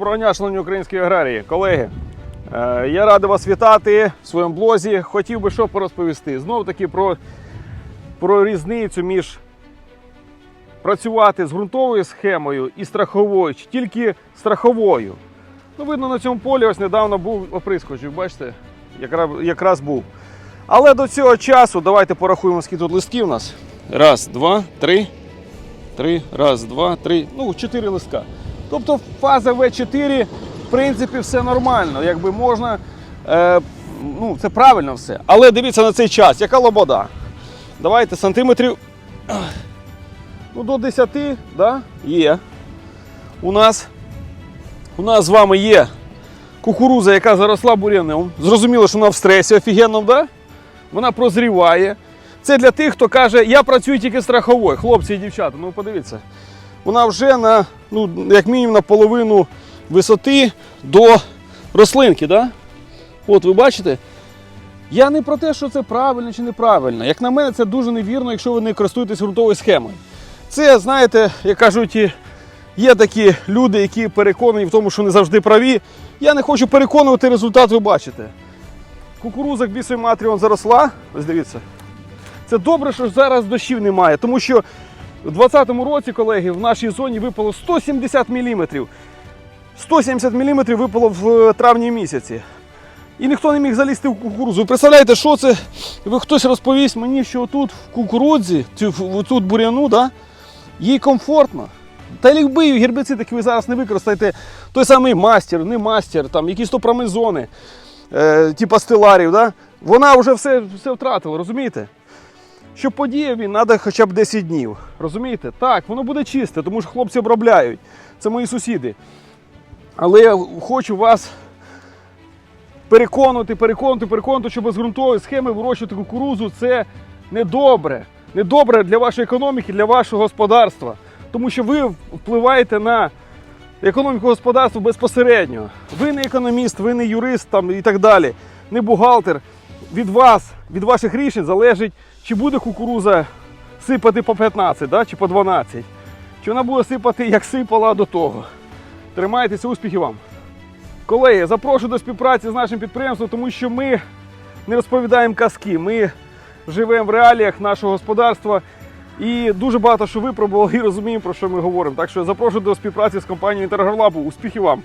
Доброго дня, шановні українські аграрії, колеги. Е, Я радий вас вітати в своєму блозі. Хотів би що порозповісти. Знов таки про, про різницю між працювати з ґрунтовою схемою і страховою, чи тільки страховою. Ну, видно, на цьому полі ось недавно був оприскоч, бачите, якраз, якраз був. Але до цього часу давайте порахуємо, скільки тут листків у нас. Раз, два, три. Три, раз, два, три, ну, чотири листка. Тобто фаза В4, в принципі, все нормально. Якби можна, е, ну, це правильно все. Але дивіться на цей час, яка лобода. Давайте сантиметрів ну, до 10 да, є. У нас, у нас з вами є кукуруза, яка заросла бур'яном. Зрозуміло, що вона в стресі офігенному, да? вона прозріває. Це для тих, хто каже, я працюю тільки страховою. Хлопці і дівчата, ну подивіться. Вона вже на, ну, як мінімум на половину висоти до рослинки. Да? От ви бачите? Я не про те, що це правильно чи неправильно. Як на мене, це дуже невірно, якщо ви не користуєтесь ґрунтовою схемою. Це, знаєте, як кажуть, є такі люди, які переконані в тому, що не завжди праві. Я не хочу переконувати результат, ви бачите. Кукуруза к бісовій матері заросла. Ось дивіться. Це добре, що зараз дощів немає, тому що у 2020 році, колеги, в нашій зоні випало 170 мм. 170 мм випало в е, травні місяці. І ніхто не міг залізти в кукурудзу. Ви представляєте, що це? Ви хтось розповість мені, що тут в кукурудзі, тут буряну, да, їй комфортно. Та якби гербіцид, який ви зараз не використаєте, той самий мастер, не мастер, там, якісь то промизони, е, типа стеларів, да, вона вже все, все втратила, розумієте? Щоб подіяв він, треба хоча б 10 днів. Розумієте? Так, воно буде чисте, тому що хлопці обробляють. Це мої сусіди. Але я хочу вас переконувати, переконувати, переконувати, що без ґрунтової схеми вирощувати кукурузу це недобре. Недобре для вашої економіки, для вашого господарства. Тому що ви впливаєте на економіку господарства безпосередньо. Ви не економіст, ви не юрист там, і так далі, не бухгалтер. Від вас, від ваших рішень залежить, чи буде кукуруза сипати по 15 да, чи по 12. Чи вона буде сипати, як сипала до того. Тримайтеся, успіхів вам! Колеги, запрошую до співпраці з нашим підприємством, тому що ми не розповідаємо казки. Ми живемо в реаліях нашого господарства і дуже багато що випробували і розуміємо, про що ми говоримо. Так що запрошую до співпраці з компанією Інтергарлабу. Успіхів вам!